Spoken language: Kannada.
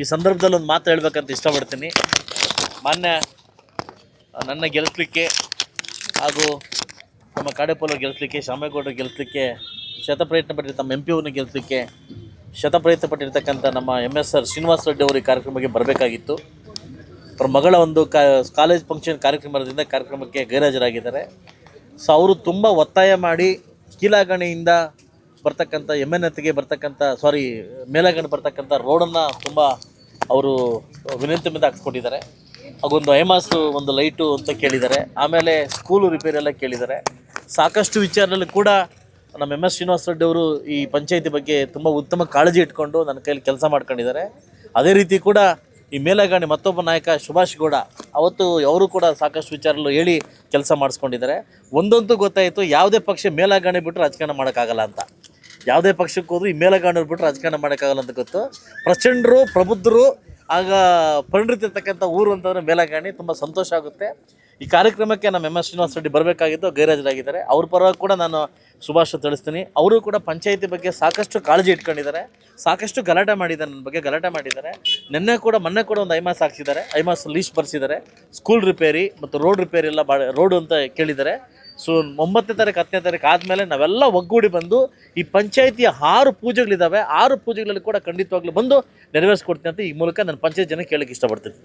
ಈ ಸಂದರ್ಭದಲ್ಲಿ ಒಂದು ಮಾತು ಹೇಳ್ಬೇಕಂತ ಇಷ್ಟಪಡ್ತೀನಿ. ಮಾನ್ಯ ನನ್ನ ಗೆಲ್ಲಿಸ್ಲಿಕ್ಕೆ ಹಾಗೂ ನಮ್ಮ ಕಾಡೆಪೋಲ ಗೆಲ್ಲಿಸ್ಲಿಕ್ಕೆ ಶಾಮೇಗೌಡರು ಗೆಲ್ಲಿಸ್ಲಿಕ್ಕೆ ಶತಪ್ರಯತ್ನ ಪಟ್ಟಿರೋ ತಮ್ಮ ಎಂ ಪಿ ಅವ್ರನ್ನ ಗೆಲ್ಲಿಸ್ಲಿಕ್ಕೆ ಶತಪ್ರಯತ್ನ ಪಟ್ಟಿರ್ತಕ್ಕಂಥ ನಮ್ಮ M S R Srinivasa Reddy ಅವರು ಈ ಕಾರ್ಯಕ್ರಮಕ್ಕೆ ಬರಬೇಕಾಗಿತ್ತು. ಅವ್ರ ಮಗಳ ಒಂದು ಕಾಲೇಜ್ ಫಂಕ್ಷನ್ ಕಾರ್ಯಕ್ರಮದಿಂದ ಕಾರ್ಯಕ್ರಮಕ್ಕೆ ಗೈರಾಜರಾಗಿದ್ದಾರೆ. ಸೊ ಅವರು ತುಂಬ ಒತ್ತಾಯ ಮಾಡಿ ಕೀಲಾಗಣಿಯಿಂದ ಬರ್ತಕ್ಕಂಥ ಎಂ ಎನ್ ಎತ್ಗೆ ಬರ್ತಕ್ಕಂಥ ಸಾರಿ ಮೇಲಗಣಿ ಬರ್ತಕ್ಕಂಥ ರೋಡನ್ನು ತುಂಬ ಅವರು ವಿನಂತಿ ಮೇಲೆ ಹಾಕ್ಸ್ಕೊಟ್ಟಿದ್ದಾರೆ. ಹಾಗೊಂದು ಐಮಾಸು ಒಂದು ಲೈಟು ಅಂತ ಕೇಳಿದ್ದಾರೆ. ಆಮೇಲೆ ಸ್ಕೂಲು ರಿಪೇರಿ ಎಲ್ಲ ಕೇಳಿದ್ದಾರೆ. ಸಾಕಷ್ಟು ವಿಚಾರದಲ್ಲಿ ಕೂಡ ನಮ್ಮ ಎಂ ಎಸ್ ಶ್ರೀನಿವಾಸ ರೆಡ್ಡಿ ಅವರು ಈ ಪಂಚಾಯತಿ ಬಗ್ಗೆ ತುಂಬ ಉತ್ತಮ ಕಾಳಜಿ ಇಟ್ಕೊಂಡು ನನ್ನ ಕೈಯಲ್ಲಿ ಕೆಲಸ ಮಾಡ್ಕೊಂಡಿದ್ದಾರೆ. ಅದೇ ರೀತಿ ಕೂಡ ಈ ಮೇಲಗಾಣಿ ಮತ್ತೊಬ್ಬ ನಾಯಕ ಸುಭಾಷ್ ಗೌಡ, ಅವತ್ತು ಅವರು ಕೂಡ ಸಾಕಷ್ಟು ವಿಚಾರಗಳು ಹೇಳಿ ಕೆಲಸ ಮಾಡಿಸ್ಕೊಂಡಿದ್ದಾರೆ. ಒಂದಂತೂ ಗೊತ್ತಾಯಿತು, ಯಾವುದೇ ಪಕ್ಷ ಮೇಲಗಾಣಿ ಬಿಟ್ಟು ರಾಜಕಾರಣ ಮಾಡೋಕ್ಕಾಗಲ್ಲ ಅಂತ. ಯಾವುದೇ ಪಕ್ಷಕ್ಕೆ ಹೋದ್ರು ಈ ಮೇಲಗಾಣಿ ಬಿಟ್ಟು ರಾಜಕಾರಣ ಮಾಡೋಕ್ಕಾಗಲ್ಲ ಅಂತ ಗೊತ್ತು. ಪ್ರಚಂಡರು, ಪ್ರಬುದ್ಧರು, ಆಗ ಪರಿಣಿತಿರ್ತಕ್ಕಂಥ ಊರು ಅಂತಂದರೆ ಮೇಲಗಾಣಿ, ತುಂಬ ಸಂತೋಷ ಆಗುತ್ತೆ. ಈ ಕಾರ್ಯಕ್ರಮಕ್ಕೆ ನಮ್ಮ ಎಂ ಎಸ್ ಶ್ರೀನಿವಾಸ ರೆಡ್ಡಿ ಬರಬೇಕಾಗಿದ್ದು ಗೈರಾಜರಾಗಿದ್ದಾರೆ. ಅವ್ರ ಪರವಾಗಿ ಕೂಡ ನಾನು ಶುಭಾಶಯ ತಿಳಿಸ್ತೀನಿ. ಅವರು ಕೂಡ ಪಂಚಾಯಿತಿ ಬಗ್ಗೆ ಸಾಕಷ್ಟು ಕಾಳಜಿ ಇಟ್ಕೊಂಡಿದ್ದಾರೆ. ಸಾಕಷ್ಟು ಗಲಾಟೆ ಮಾಡಿದ್ದಾರೆ, ನನ್ನ ಬಗ್ಗೆ ಗಲಾಟೆ ಮಾಡಿದ್ದಾರೆ. ನಿನ್ನೆ ಕೂಡ, ಮೊನ್ನೆ ಕೂಡ ಒಂದು ಐಮಾಸ್ ಹಾಕ್ಸಿದ್ದಾರೆ. ಐಮಾಸ್ ಲೀಸ್ ಬರ್ಸಿದ್ದಾರೆ. ಸ್ಕೂಲ್ ರಿಪೇರಿ ಮತ್ತು ರೋಡ್ ರಿಪೇರಿ ಎಲ್ಲ ಬಾ, ರೋಡು ಅಂತ ಕೇಳಿದ್ದಾರೆ. ಸೊ ಒಂಬತ್ತನೇ ತಾರೀಕು, ಹತ್ತನೇ ತಾರೀಕು ಆದಮೇಲೆ ನಾವೆಲ್ಲ ಒಗ್ಗೂಡಿ ಬಂದು ಈ ಪಂಚಾಯಿತಿಯ ಆರು ಪೂಜೆಗಳಿದ್ದಾವೆ ಆರು ಪೂಜೆಗಳಲ್ಲಿ ಕೂಡ ಖಂಡಿತವಾಗ್ಲೂ ಬಂದು ನೆರವೇರಿಸ್ಕೊಡ್ತೀನಿ ಅಂತ ಈ ಮೂಲಕ ನಾನು ಪಂಚಾಯತ್ ಜನ ಕೇಳಕ್ಕೆ ಇಷ್ಟಪಡ್ತೀನಿ.